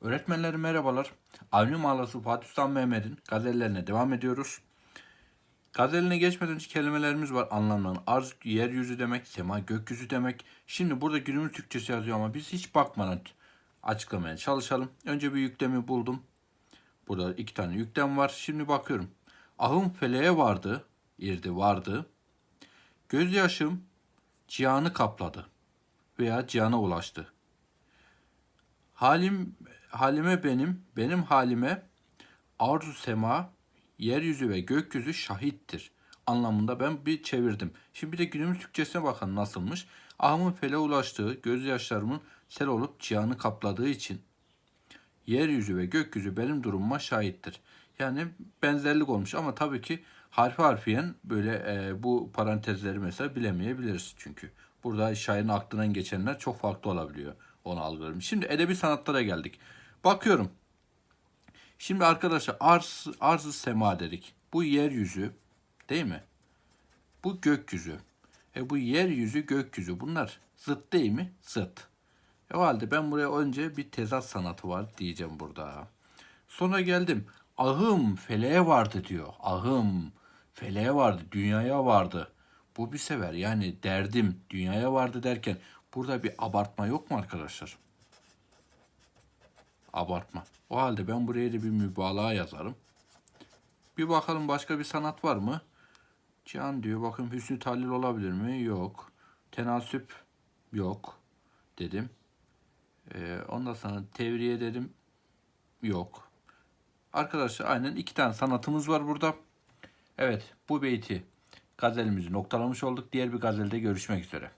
Öğretmenlerim merhabalar. Avni Mağlası Fatih Sultan Mehmet'in gazellerine devam ediyoruz. Gazeline geçmeden önce kelimelerimiz var anlamlarını. Arz yeryüzü demek, sema gökyüzü demek. Şimdi burada günümüz Türkçesi yazıyor ama biz hiç bakmadan açıklamaya çalışalım. Önce bir yüklemi buldum. Burada iki tane yüklem var. Şimdi bakıyorum. Ahım feleğe vardı, irdi vardı. Gözyaşım cihanı kapladı veya cihana ulaştı. Halim halime benim, benim halime arzu sema, yeryüzü ve gökyüzü şahittir anlamında ben bir çevirdim. Şimdi bir de günümüz Türkçesine bakın nasılmış. Ahımın fele ulaştığı, gözyaşlarımın sel olup cihanı kapladığı için yeryüzü ve gökyüzü benim durumuma şahittir. Yani benzerlik olmuş ama tabii ki harfi harfiyen böyle e, bu parantezleri mesela bilemeyebiliriz çünkü. Burada şairin aklından geçenler çok farklı olabiliyor. Onu algılarım. Şimdi edebi sanatlara geldik. Bakıyorum. Şimdi arkadaşlar arz, arz sema dedik. Bu yeryüzü değil mi? Bu gökyüzü. E bu yeryüzü gökyüzü bunlar zıt değil mi? Zıt. E o halde ben buraya önce bir tezat sanatı var diyeceğim burada. Sonra geldim. Ahım feleğe vardı diyor. Ahım feleğe vardı, dünyaya vardı. Bu bir sever. Yani derdim dünyaya vardı derken burada bir abartma yok mu arkadaşlar? Abartma. O halde ben buraya da bir mübalağa yazarım. Bir bakalım başka bir sanat var mı? Can diyor. Bakın hüsnü tahlil olabilir mi? Yok. Tenasüp yok dedim. Ee, ondan sonra tevriye dedim. Yok. Arkadaşlar aynen iki tane sanatımız var burada. Evet bu beyti gazelimizi noktalamış olduk. Diğer bir gazelde görüşmek üzere.